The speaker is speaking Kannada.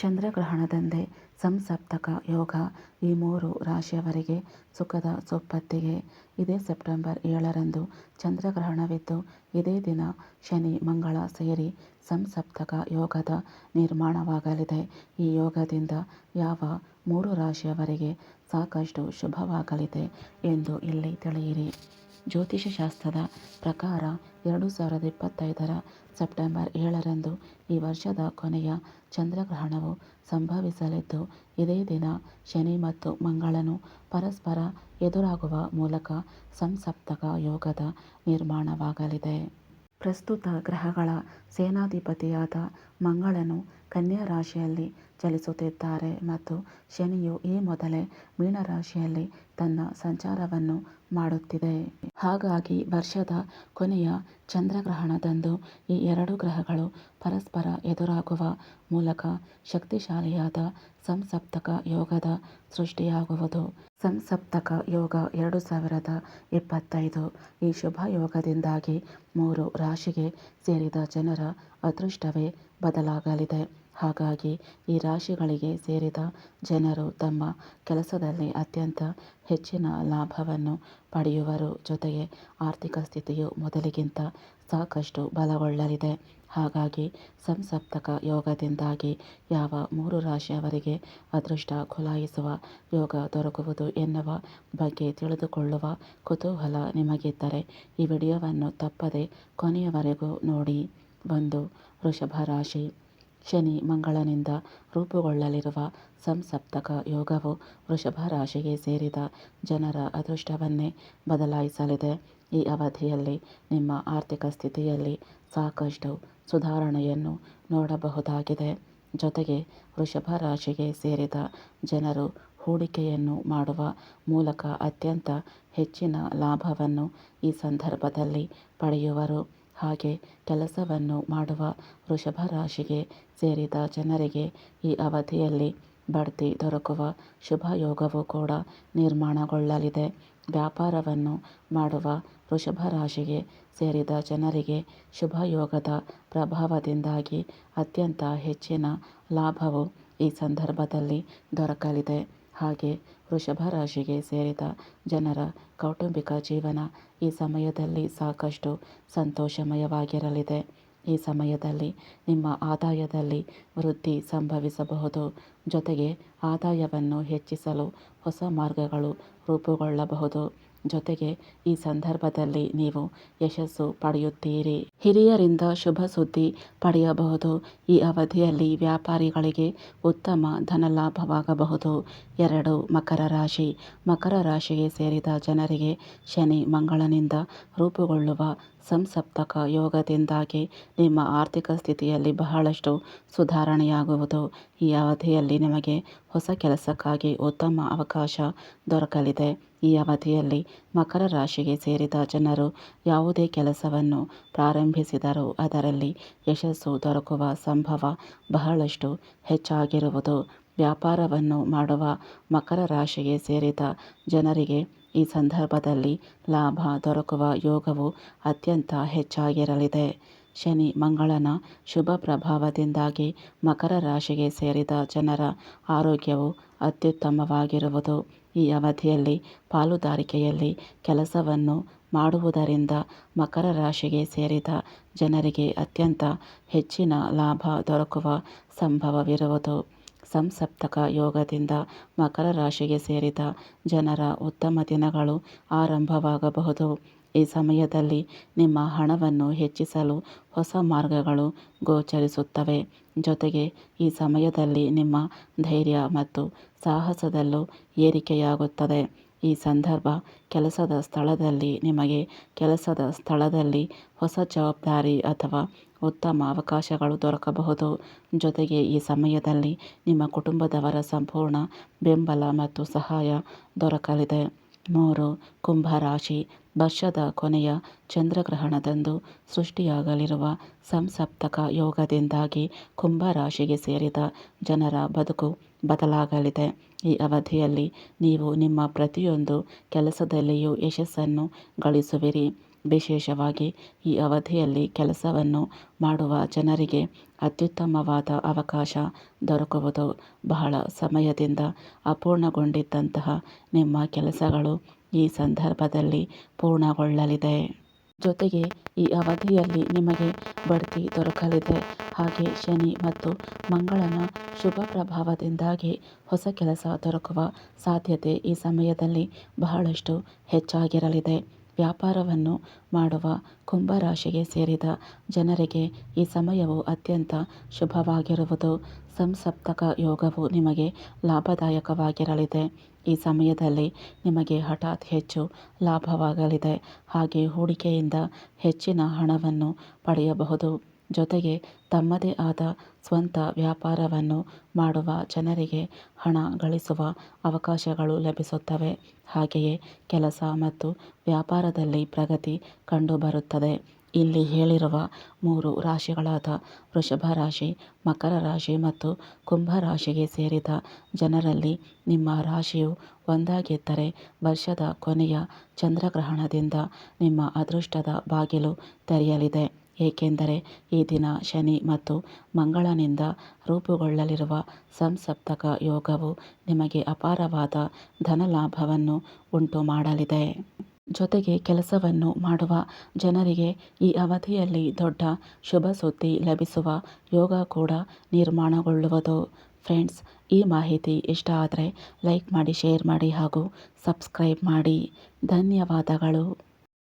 ಚಂದ್ರಗ್ರಹಣದಂದೇ ಸಂಸಪ್ತಕ ಯೋಗ ಈ ಮೂರು ರಾಶಿಯವರಿಗೆ ಸುಖದ ಸುಪ್ಪತ್ತಿಗೆ. ಇದೇ ಸೆಪ್ಟೆಂಬರ್ ಏಳರಂದು ಚಂದ್ರಗ್ರಹಣವಿದ್ದು, ಇದೇ ದಿನ ಶನಿ ಮಂಗಳ ಸೇರಿ ಸಂಸಪ್ತಕ ಯೋಗದ ನಿರ್ಮಾಣವಾಗಲಿದೆ. ಈ ಯೋಗದಿಂದ ಯಾವ ಮೂರು ರಾಶಿಯವರಿಗೆ ಸಾಕಷ್ಟು ಶುಭವಾಗಲಿದೆ ಎಂದು ಇಲ್ಲಿ ತಿಳಿಯಿರಿ. ಜ್ಯೋತಿಷಶಾಸ್ತ್ರದ ಪ್ರಕಾರ ಎರಡು ಸಾವಿರದ ಇಪ್ಪತ್ತೈದರ ಸೆಪ್ಟೆಂಬರ್ ಏಳರಂದು ಈ ವರ್ಷದ ಕೊನೆಯ ಚಂದ್ರಗ್ರಹಣವು ಸಂಭವಿಸಲಿದ್ದು, ಇದೇ ದಿನ ಶನಿ ಮತ್ತು ಮಂಗಳನು ಪರಸ್ಪರ ಎದುರಾಗುವ ಮೂಲಕ ಸಂಸಪ್ತಕ ಯೋಗದ ನಿರ್ಮಾಣವಾಗಲಿದೆ. ಪ್ರಸ್ತುತ ಗ್ರಹಗಳ ಸೇನಾಧಿಪತಿಯಾದ ಮಂಗಳನು ಕನ್ಯಾ ರಾಶಿಯಲ್ಲಿ ಚಲಿಸುತ್ತಿದ್ದಾರೆ ಮತ್ತು ಶನಿಯು ಈ ಮೊದಲೇ ಮೀನರಾಶಿಯಲ್ಲಿ ತನ್ನ ಸಂಚಾರವನ್ನು ಮಾಡುತ್ತಿದೆ. ಹಾಗಾಗಿ ವರ್ಷದ ಕೊನೆಯ ಚಂದ್ರಗ್ರಹಣದಂದು ಈ ಎರಡು ಗ್ರಹಗಳು ಪರಸ್ಪರ ಎದುರಾಗುವ ಮೂಲಕ ಶಕ್ತಿಶಾಲಿಯಾದ ಸಂಸಪ್ತಕ ಯೋಗದ ಸೃಷ್ಟಿಯಾಗುವುದು. ಸಂಸಪ್ತಕ ಯೋಗ ಎರಡು ಸಾವಿರದ ಇಪ್ಪತ್ತೈದು ಈ ಶುಭ ಯೋಗದಿಂದಾಗಿ ಮೂರು ರಾಶಿಗೆ ಸೇರಿದ ಜನರ ಅದೃಷ್ಟವೇ ಬದಲಾಗಲಿದೆ. ಹಾಗಾಗಿ ಈ ರಾಶಿಗಳಿಗೆ ಸೇರಿದ ಜನರು ತಮ್ಮ ಕೆಲಸದಲ್ಲಿ ಅತ್ಯಂತ ಹೆಚ್ಚಿನ ಲಾಭವನ್ನು ಪಡೆಯುವರು. ಜೊತೆಗೆ ಆರ್ಥಿಕ ಸ್ಥಿತಿಯು ಮೊದಲಿಗಿಂತ ಸಾಕಷ್ಟು ಬಲಗೊಳ್ಳಲಿದೆ. ಹಾಗಾಗಿ ಸಂಸಪ್ತಕ ಯೋಗದಿಂದಾಗಿ ಯಾವ ಮೂರು ರಾಶಿಯವರಿಗೆ ಅದೃಷ್ಟ ಖುಲಾಯಿಸುವ ಯೋಗ ದೊರಕುವುದು ಎನ್ನುವ ಬಗ್ಗೆ ತಿಳಿದುಕೊಳ್ಳುವ ಕುತೂಹಲ ನಿಮಗಿದ್ದರೆ ಈ ವಿಡಿಯೋವನ್ನು ತಪ್ಪದೆ ಕೊನೆಯವರೆಗೂ ನೋಡಿ. ಒಂದು, ವೃಷಭ ರಾಶಿ. ಶನಿ ಮಂಗಳನಿಂದ ರೂಪುಗೊಳ್ಳಲಿರುವ ಸಂಸಪ್ತಕ ಯೋಗವು ವೃಷಭ ರಾಶಿಗೆ ಸೇರಿದ ಜನರ ಅದೃಷ್ಟವನ್ನೇ ಬದಲಾಯಿಸಲಿದೆ. ಈ ಅವಧಿಯಲ್ಲಿ ನಿಮ್ಮ ಆರ್ಥಿಕ ಸ್ಥಿತಿಯಲ್ಲಿ ಸಾಕಷ್ಟು ಸುಧಾರಣೆಯನ್ನು ನೋಡಬಹುದಾಗಿದೆ. ಜೊತೆಗೆ ವೃಷಭ ರಾಶಿಗೆ ಸೇರಿದ ಜನರು ಹೂಡಿಕೆಯನ್ನು ಮಾಡುವ ಮೂಲಕ ಅತ್ಯಂತ ಹೆಚ್ಚಿನ ಲಾಭವನ್ನು ಈ ಸಂದರ್ಭದಲ್ಲಿ ಪಡೆಯುವರು. ಹಾಗೆ ಕೆಲಸವನ್ನು ಮಾಡುವ ವೃಷಭ ರಾಶಿಗೆ ಸೇರಿದ ಜನರಿಗೆ ಈ ಅವಧಿಯಲ್ಲಿ ಬಡ್ತಿ ದೊರಕುವ ಶುಭ ಯೋಗವು ಕೂಡ ನಿರ್ಮಾಣಗೊಳ್ಳಲಿದೆ. ವ್ಯಾಪಾರವನ್ನು ಮಾಡುವ ವೃಷಭ ರಾಶಿಗೆ ಸೇರಿದ ಜನರಿಗೆ ಶುಭ ಯೋಗದ ಪ್ರಭಾವದಿಂದಾಗಿ ಅತ್ಯಂತ ಹೆಚ್ಚಿನ ಲಾಭವು ಈ ಸಂದರ್ಭದಲ್ಲಿ ದೊರಕಲಿದೆ. ಹಾಗೆ ವೃಷಭ ರಾಶಿಗೆ ಸೇರಿದ ಜನರ ಕೌಟುಂಬಿಕ ಜೀವನ ಈ ಸಮಯದಲ್ಲಿ ಸಾಕಷ್ಟು ಸಂತೋಷಮಯವಾಗಿರಲಿದೆ. ಈ ಸಮಯದಲ್ಲಿ ನಿಮ್ಮ ಆದಾಯದಲ್ಲಿ ವೃದ್ಧಿ ಸಂಭವಿಸಬಹುದು. ಜೊತೆಗೆ ಆದಾಯವನ್ನು ಹೆಚ್ಚಿಸಲು ಹೊಸ ಮಾರ್ಗಗಳು ರೂಪುಗೊಳ್ಳಬಹುದು. ಜೊತೆಗೆ ಈ ಸಂದರ್ಭದಲ್ಲಿ ನೀವು ಯಶಸ್ಸು ಪಡೆಯುತ್ತೀರಿ. ಹಿರಿಯರಿಂದ ಶುಭ ಸುದ್ದಿ ಪಡೆಯಬಹುದು. ಈ ಅವಧಿಯಲ್ಲಿ ವ್ಯಾಪಾರಿಗಳಿಗೆ ಉತ್ತಮ ಧನಲಾಭವಾಗಬಹುದು. ಎರಡು, ಮಕರ ರಾಶಿ. ಮಕರ ರಾಶಿಗೆ ಸೇರಿದ ಜನರಿಗೆ ಶನಿ ಮಂಗಳನಿಂದ ರೂಪುಗೊಳ್ಳುವ ಸಂಸಪ್ತಕ ಯೋಗದಿಂದಾಗಿ ನಿಮ್ಮ ಆರ್ಥಿಕ ಸ್ಥಿತಿಯಲ್ಲಿ ಬಹಳಷ್ಟು ಸುಧಾರಣೆಯಾಗುವುದು. ಈ ಅವಧಿಯಲ್ಲಿ ನಿಮಗೆ ಹೊಸ ಕೆಲಸಕ್ಕಾಗಿ ಉತ್ತಮ ಅವಕಾಶ ದೊರಕಲಿದೆ. ಈ ಅವಧಿಯಲ್ಲಿ ಮಕರ ರಾಶಿಗೆ ಸೇರಿದ ಜನರು ಯಾವುದೇ ಕೆಲಸವನ್ನು ಪ್ರಾರಂಭಿಸಿದರೂ ಅದರಲ್ಲಿ ಯಶಸ್ಸು ದೊರಕುವ ಸಂಭವ ಬಹಳಷ್ಟು ಹೆಚ್ಚಾಗಿರುವುದು. ವ್ಯಾಪಾರವನ್ನು ಮಾಡುವ ಮಕರ ರಾಶಿಗೆ ಸೇರಿದ ಜನರಿಗೆ ಈ ಸಂದರ್ಭದಲ್ಲಿ ಲಾಭ ದೊರಕುವ ಯೋಗವು ಅತ್ಯಂತ ಹೆಚ್ಚಾಗಿರಲಿದೆ. ಶನಿ ಮಂಗಳನ ಶುಭ ಪ್ರಭಾವದಿಂದಾಗಿ ಮಕರ ರಾಶಿಗೆ ಸೇರಿದ ಜನರ ಆರೋಗ್ಯವು ಅತ್ಯುತ್ತಮವಾಗಿರುವುದು. ಈ ಅವಧಿಯಲ್ಲಿ ಪಾಲುದಾರಿಕೆಯಲ್ಲಿ ಕೆಲಸವನ್ನು ಮಾಡುವುದರಿಂದ ಮಕರ ರಾಶಿಗೆ ಸೇರಿದ ಜನರಿಗೆ ಅತ್ಯಂತ ಹೆಚ್ಚಿನ ಲಾಭ ದೊರಕುವ ಸಂಭವವಿರುವುದು. ಸಂಸಪ್ತಕ ಯೋಗದಿಂದ ಮಕರ ರಾಶಿಗೆ ಸೇರಿದ ಜನರ ಉತ್ತಮ ದಿನಗಳು ಆರಂಭವಾಗಬಹುದು. ಈ ಸಮಯದಲ್ಲಿ ನಿಮ್ಮ ಹಣವನ್ನು ಹೆಚ್ಚಿಸಲು ಹೊಸ ಮಾರ್ಗಗಳು ಗೋಚರಿಸುತ್ತವೆ. ಜೊತೆಗೆ ಈ ಸಮಯದಲ್ಲಿ ನಿಮ್ಮ ಧೈರ್ಯ ಮತ್ತು ಸಾಹಸದಲ್ಲೂ ಏರಿಕೆಯಾಗುತ್ತದೆ. ಈ ಸಂದರ್ಭ ಕೆಲಸದ ಸ್ಥಳದಲ್ಲಿ ನಿಮಗೆ ಕೆಲಸದ ಸ್ಥಳದಲ್ಲಿ ಹೊಸ ಜವಾಬ್ದಾರಿ ಅಥವಾ ಉತ್ತಮ ಅವಕಾಶಗಳು ದೊರಕಬಹುದು. ಜೊತೆಗೆ ಈ ಸಮಯದಲ್ಲಿ ನಿಮ್ಮ ಕುಟುಂಬದವರ ಸಂಪೂರ್ಣ ಬೆಂಬಲ ಮತ್ತು ಸಹಾಯ ದೊರಕಲಿದೆ. ಮೂರು, ಕುಂಭ ರಾಶಿ ವರ್ಷದ ಕೊನೆಯ ಚಂದ್ರಗ್ರಹಣದಂದು ಸೃಷ್ಟಿಯಾಗಲಿರುವ ಸಂಸಪ್ತಕ ಯೋಗದಿಂದಾಗಿ ಕುಂಭ ರಾಶಿಗೆ ಸೇರಿದ ಜನರ ಬದುಕು ಬದಲಾಗಲಿದೆ. ಈ ಅವಧಿಯಲ್ಲಿ ನೀವು ನಿಮ್ಮ ಪ್ರತಿಯೊಂದು ಕೆಲಸದಲ್ಲಿಯೂ ಯಶಸ್ಸನ್ನು ಗಳಿಸುವಿರಿ. ವಿಶೇಷವಾಗಿ ಈ ಅವಧಿಯಲ್ಲಿ ಕೆಲಸವನ್ನು ಮಾಡುವ ಜನರಿಗೆ ಅತ್ಯುತ್ತಮವಾದ ಅವಕಾಶ ದೊರಕುವುದು ಬಹಳ ಸಮಯದಿಂದ ಅಪೂರ್ಣಗೊಂಡಿದ್ದಂತಹ ನಿಮ್ಮ ಕೆಲಸಗಳು ಈ ಸಂದರ್ಭದಲ್ಲಿ ಪೂರ್ಣಗೊಳ್ಳಲಿದೆ. ಜೊತೆಗೆ ಈ ಅವಧಿಯಲ್ಲಿ ನಿಮಗೆ ಬಡ್ತಿ ದೊರಕಲಿದೆ. ಹಾಗೆ ಶನಿ ಮತ್ತು ಮಂಗಳನ ಶುಭ ಪ್ರಭಾವದಿಂದಾಗಿ ಹೊಸ ಕೆಲಸ ದೊರಕುವ ಸಾಧ್ಯತೆ ಈ ಸಮಯದಲ್ಲಿ ಬಹಳಷ್ಟು ಹೆಚ್ಚಾಗಿರಲಿದೆ. ವ್ಯಾಪಾರವನ್ನು ಮಾಡುವ ಕುಂಭರಾಶಿಗೆ ಸೇರಿದ ಜನರಿಗೆ ಈ ಸಮಯವು ಅತ್ಯಂತ ಶುಭವಾಗಿರುವುದು. ಸಂಸಪ್ತಕ ಯೋಗವು ನಿಮಗೆ ಲಾಭದಾಯಕವಾಗಿರಲಿದೆ. ಈ ಸಮಯದಲ್ಲಿ ನಿಮಗೆ ಹಠಾತ್ ಹೆಚ್ಚು ಲಾಭವಾಗಲಿದೆ. ಹಾಗೆ ಹೂಡಿಕೆಯಿಂದ ಹೆಚ್ಚಿನ ಹಣವನ್ನು ಪಡೆಯಬಹುದು. ಜೊತೆಗೆ ತಮ್ಮದೇ ಆದ ಸ್ವಂತ ವ್ಯಾಪಾರವನ್ನು ಮಾಡುವ ಜನರಿಗೆ ಹಣ ಗಳಿಸುವ ಅವಕಾಶಗಳು ಲಭಿಸುತ್ತವೆ. ಹಾಗೆಯೇ ಕೆಲಸ ಮತ್ತು ವ್ಯಾಪಾರದಲ್ಲಿ ಪ್ರಗತಿ ಕಂಡುಬರುತ್ತದೆ. ಇಲ್ಲಿ ಹೇಳಿರುವ ಮೂರು ರಾಶಿಗಳಾದ ವೃಷಭ ರಾಶಿ, ಮಕರ ರಾಶಿ ಮತ್ತು ಕುಂಭ ರಾಶಿಗೆ ಸೇರಿದ ಜನರಲ್ಲಿ ನಿಮ್ಮ ರಾಶಿಯು ಒಂದಾಗಿದ್ದರೆ ವರ್ಷದ ಕೊನೆಯ ಚಂದ್ರಗ್ರಹಣದಿಂದ ನಿಮ್ಮ ಅದೃಷ್ಟದ ಬಾಗಿಲು ತೆರೆಯಲಿದೆ. ಏಕೆಂದರೆ ಈ ದಿನ ಶನಿ ಮತ್ತು ಮಂಗಳನಿಂದ ರೂಪುಗೊಳ್ಳಲಿರುವ ಸಂಸಪ್ತಕ ಯೋಗವು ನಿಮಗೆ ಅಪಾರವಾದ ಧನಲಾಭವನ್ನು ಉಂಟು ಮಾಡಲಿದೆ ಜೊತೆಗೆ ಕೆಲಸವನ್ನು ಮಾಡುವ ಜನರಿಗೆ ಈ ಅವಧಿಯಲ್ಲಿ ದೊಡ್ಡ ಶುಭ ಸುದ್ದಿ ಲಭಿಸುವ ಯೋಗ ಕೂಡ ನಿರ್ಮಾಣಗೊಳ್ಳುವುದು. ಫ್ರೆಂಡ್ಸ್, ಈ ಮಾಹಿತಿ ಇಷ್ಟ ಆದರೆ ಲೈಕ್ ಮಾಡಿ, ಶೇರ್ ಮಾಡಿ ಹಾಗೂ ಸಬ್ಸ್ಕ್ರೈಬ್ ಮಾಡಿ. ಧನ್ಯವಾದಗಳು.